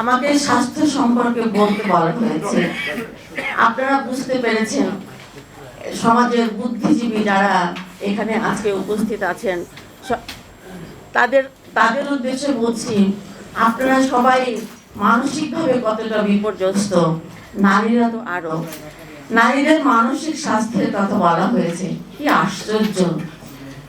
আমাকে স্বাস্থ্য সম্পর্কে বলতে বলা হয়েছে। আপনারা বুঝতে পেরেছেন, সমাজের বুদ্ধিজীবী যারা এখানে আজকে উপস্থিত আছেন তাদের তাদের উদ্দেশ্যে বলছি, আপনারা সবাই মানসিকভাবে কতটা বিপর্যস্ত, নারীরা তো আরও। নারীদের মানসিক স্বাস্থ্যের কথা বলা হয়েছে, কি আশ্চর্য।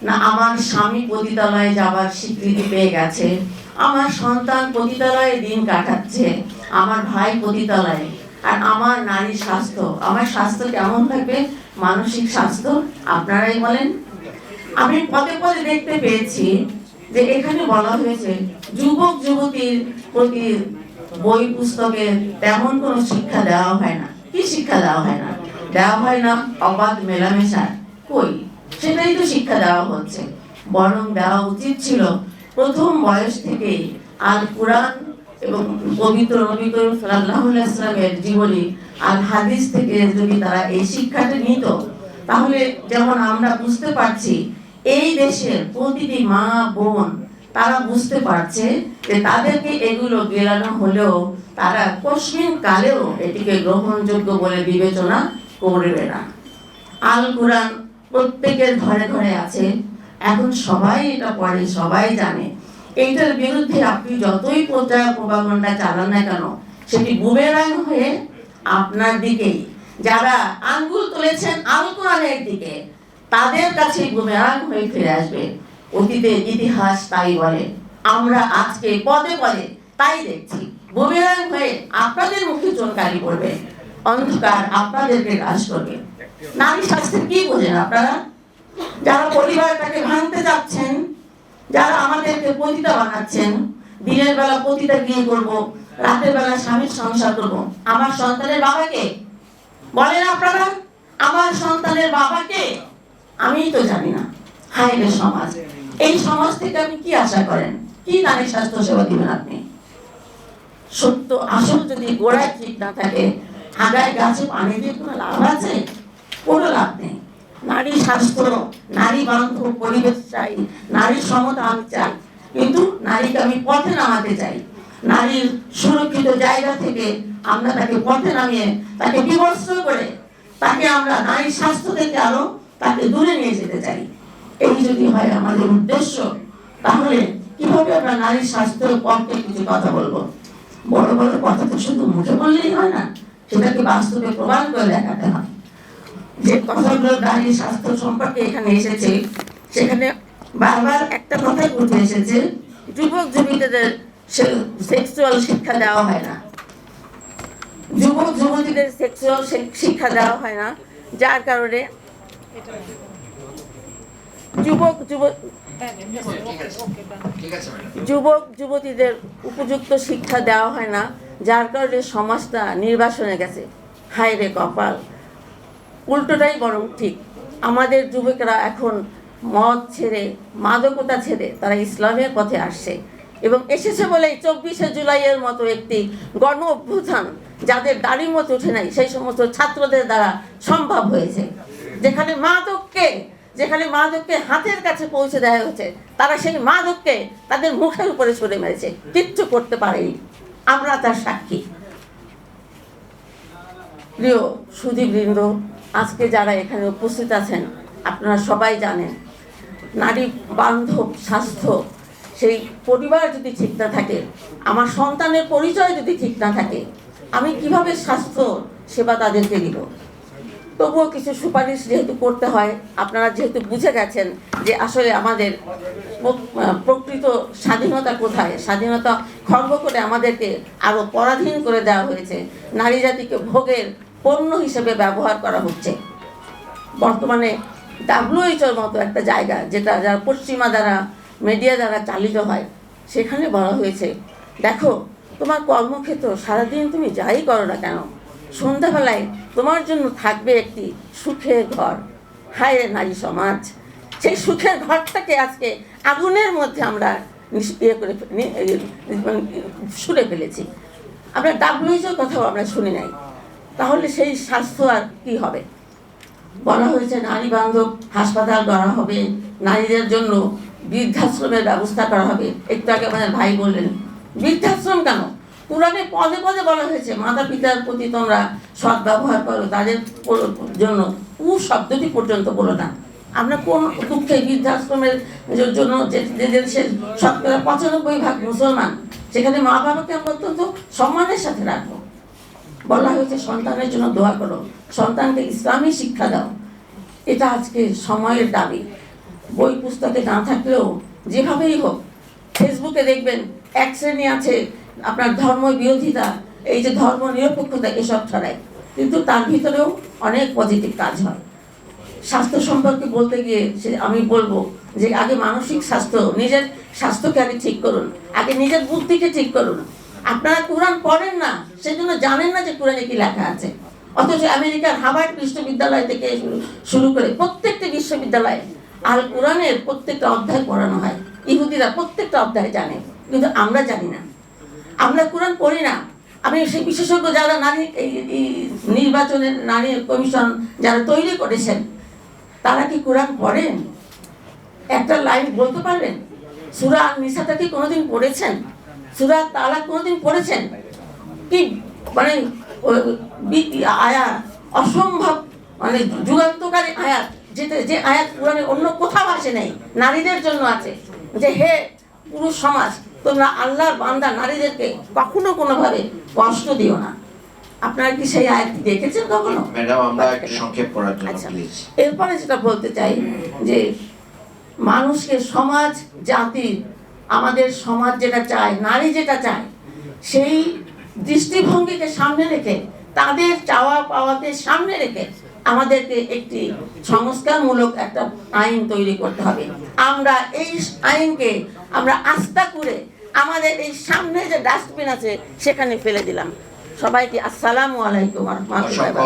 না, আমার স্বামী পতিতালয়ে যাবার স্বীকৃতি পেয়ে গেছে। আমার সন্তান পতিতালয়ে দিন কাটাচ্ছে। আমার ভাই পতিতালয়ে। আর আমার নারী স্বাস্থ্য, আমার স্বাস্থ্য কেমন থাকবে? মানসিক স্বাস্থ্য, আপনারাই বলেন। আমি পদে পদে দেখতে পেয়েছি যে এখানে বলা হয়েছে, যুবক যুবতীর প্রতি বই পুস্তকে তেমন কোনো শিক্ষা দেওয়া হয় না। কি শিক্ষা দেওয়া হয় না? দেওয়া হয় না অবাধ মেলামেশা কই? সেটাই তো শিক্ষা দেওয়া হচ্ছে। বরং দেওয়া উচিত ছিল প্রথম বয়স থেকে আল কোরআন এবং পবিত্র নবী করিম সাল্লাল্লাহু আলাইহি জীবনী আর হাদিস থেকে যদি তারা এই শিক্ষাটা নিত, তাহলে যেমন আমরা বুঝতে পারছি, এই দেশের প্রতিটি মা বোন তারা বুঝতে পারছে যে তাদেরকে এগুলো গেলানো হলেও তারা কশ্মিন কালেও এটিকে গ্রহণযোগ্য বলে বিবেচনা করবে না। আল কোরআন প্রত্যেকের ঘরে ঘরে আছে। এখন সবাই এটা পড়ে, সবাই জানে। এইটার বিরুদ্ধে আপনি যতই প্রচার প্রভাগণ্ডা চালান না কেন, সেটি বুমেরাং হয়ে আপনার দিকেই। যারা আঙ্গুল তুলেছেন আল দিকে, তাদের কাছে বুমেরাং হয়ে ফিরে আসবে। অতীতের ইতিহাস তাই বলে। আমরা আজকে পদে পদে তাই দেখছি। বুমেরাং হয়ে আপনাদের মুখে চোরকারি পড়বে। অন্ধকার আপনাদেরকে গ্রাস করবে। নারী স্বাস্থ্যের কি বোঝেন আপনারা? যারা পরিবারটাকে ভাঙতে যাচ্ছেন, যারা আমাদেরকে পতিতা বানাচ্ছেন, দিনের বেলা পতিতা গিয়ে করব, রাতের বেলা স্বামীর সংসার করব। আমার সন্তানের বাবাকে বলেন আপনারা, আমার সন্তানের বাবাকে আমিই তো জানি না। হায় রে সমাজ। এই সমাজ থেকে আপনি কি আশা করেন? কি নারী স্বাস্থ্য সেবা দিবেন আপনি? সত্য আসল যদি গোড়ায় ঠিক না থাকে আগায় গাছে পানি দিয়ে কোনো লাভ আছে? কোনো লাভ নেই। নারী স্বাস্থ্য, নারী বান্ধব, পরিবেশ চাই নারীর সমতা আমি চাই। কিন্তু নারীকে আমি পথে নামাতে চাই। নারীর সুরক্ষিত জায়গা থেকে আমরা তাকে পথে নামিয়ে, তাকে বিবস্ত্র করে, তাকে আমরা নারীর স্বাস্থ্য থেকে আরও তাকে দূরে নিয়ে যেতে চাই। এই যদি হয় আমাদের উদ্দেশ্য, তাহলে কীভাবে আমরা নারীর স্বাস্থ্যের পক্ষে কিছু কথা বলব? বড় বড় কথা তো শুধু মুখে বললেই হয় না। সেটাকে বাস্তবে প্রমাণ করে দেখাতে হয় যে কথাগুলো নারীর স্বাস্থ্য সম্পর্কে এখানে এসেছে, সেখানে বারবার একটা কথাই ঘুরতে এসেছে, যুবক যুবতীদের সেক্সুয়াল শিক্ষা দেওয়া হয় না। যুবক যুবতীদের সেক্সুয়াল শিক্ষা দেওয়া হয় না, যার কারণে যুবক ম্যাডাম যুবক, যুবতীদের উপযুক্ত শিক্ষা দেওয়া হয় না, যার কারণে সমাজটা নির্বাসনে গেছে। হায় রে কপাল। উল্টোটাই বরং ঠিক। আমাদের যুবকেরা এখন মদ ছেড়ে, মাদকতা ছেড়ে তারা ইসলামের পথে আসছে এবং এসেছে বলেই চব্বিশে জুলাইয়ের মতো একটি গণ অভ্যুত্থান যাদের দাড়ি মতো উঠে নাই, সেই সমস্ত ছাত্রদের দ্বারা সম্ভব হয়েছে। যেখানে মাদককে যেখানে মাদককে হাতের কাছে পৌঁছে দেওয়া হয়েছে, তারা সেই মাদককে তাদের মুখের উপরে ছুড়ে মেরেছে। কিচ্ছু করতে পারেনি। আমরা তার সাক্ষী। প্রিয় সুদীবৃন্দ আজকে যারা এখানে উপস্থিত আছেন, আপনারা সবাই জানেন, নারী বান্ধব স্বাস্থ্য, সেই পরিবার যদি ঠিক না থাকে, আমার সন্তানের পরিচয় যদি ঠিক না থাকে, আমি কীভাবে স্বাস্থ্য সেবা তাদেরকে দিব? তবুও কিছু সুপারিশ যেহেতু করতে হয়, আপনারা যেহেতু বুঝে গেছেন যে আসলে আমাদের প্রকৃত স্বাধীনতা কোথায়, স্বাধীনতা খর্ব করে আমাদেরকে আরও পরাধীন করে দেওয়া হয়েছে, নারী জাতিকে ভোগের পণ্য হিসেবে ব্যবহার করা হচ্ছে। বর্তমানে ডাব্লিউএইচওর মতো একটা জায়গা যেটা যারা পশ্চিমা দ্বারা, মিডিয়া দ্বারা চালিত হয়, সেখানে বলা হয়েছে, দেখো, তোমার কর্মক্ষেত্র সারাদিন তুমি যাই করো না কেন সন্ধ্যাবেলায় তোমার জন্য থাকবে একটি সুখের ঘর। হায় নারী সমাজ, সেই সুখের ঘরটাকে আজকে আগুনের মধ্যে আমরা ইয়ে করে ফে- নি- সুরে ফেলেছি। আমরা ডাব্লিউএইচওর কথাও আমরা শুনি নাই। তাহলে সেই স্বাস্থ্য আর কি হবে? বলা হয়েছে নারী বান্ধব হাসপাতাল করা হবে, নারীদের জন্য বৃদ্ধাশ্রমের ব্যবস্থা করা হবে। একটু আগে আমাদের ভাই বললেন, বৃদ্ধাশ্রম কেন? কোরআনে পদে পদে বলা হয়েছে, মাতা পিতার প্রতি তোমরা সৎ ব্যবহার করো, তাদের জন্য কু শব্দটি পর্যন্ত বলো না। আমরা কোন দুঃখে বৃদ্ধাশ্রমের জন্য যে দেশের শতকরা পঁচানব্বই ভাগ মুসলমান, সেখানে মা বাবাকে আমরা অত্যন্ত সম্মানের সাথে রাখব। বলা হয়েছে, সন্তানের জন্য দোয়া করো, সন্তানকে ইসলামী শিক্ষা দাও। এটা আজকে সময়ের দাবি। বই পুস্তকে না থাকলেও যেভাবেই হোক, ফেসবুকে দেখবেন, এক শ্রেণি আছে আপনার ধর্ম বিরোধিতা এই যে ধর্ম নিরপেক্ষতা, এসব ছড়ায় কিন্তু তার ভিতরেও অনেক পজিটিভ কাজ হয়। স্বাস্থ্য সম্পর্কে বলতে গিয়ে সে আমি বলব যে আগে মানসিক স্বাস্থ্য, নিজের স্বাস্থ্যকে আগে ঠিক করুন। আগে নিজের বুদ্ধিকে ঠিক করুন। আপনারা কোরআন পড়েন না, সেজন্য জানেন না যে কোরআনে কি লেখা আছে। অথচ আমেরিকার হার্ভার্ড বিশ্ববিদ্যালয় থেকে শুরু- করে প্রত্যেকটি বিশ্ববিদ্যালয়ে আল কোরআনের প্রত্যেকটা অধ্যায় পড়ানো হয়। ইহুদিরা প্রত্যেকটা অধ্যায় জানে, কিন্তু আমরা জানি না। আমরা কোরআন পড়ি না। আমি সেই বিশেষজ্ঞ যারা নারী, এই নির্বাচনের নারী কমিশন যারা তৈরি করেছেন, তারা কি কোরআন পড়েন? একটা লাইন বলতে পারবেন? সুরা নিসাটা কি কোনোদিন পড়েছেন? সুরা তালা কোনোদিন পড়েছেন? কি মানে আয়াত, অসম্ভব মানে যুগান্তকারী আয়াত, যেটা, যে আয়াত কোরআনে অন্য কোথাও আসে নাই, নারীদের জন্য আছে, যে হে পুরুষ সমাজ তোমরা আল্লাহর বান্দা নারীদেরকে কখনো কোনোভাবে কষ্ট দিও না। আপনারা কি সেই আয়াতটি দেখেছেন কখনো? ম্যাডাম আমরা একটু সংক্ষেপ করার জন্য আচ্ছা। প্লিজ। এরপরে যেটা বলতে চাই যে মানুষকে সমাজ জাতি আমাদের সমাজ যেটা চায় নারী যেটা চায় সেই দৃষ্টিভঙ্গিকে সামনে রেখে তাদের চাওয়া পাওয়াকে সামনে রেখে আমাদেরকে একটি সংস্কারমূলক একটা আইন তৈরি করতে হবে। আমরা এই আইনকে আমরা আস্থা করে আমাদের এই সামনে যে ডাস্টবিন আছে সেখানে ফেলে দিলাম। সবাইকে আসসালামু আলাইকুম অসংখ্য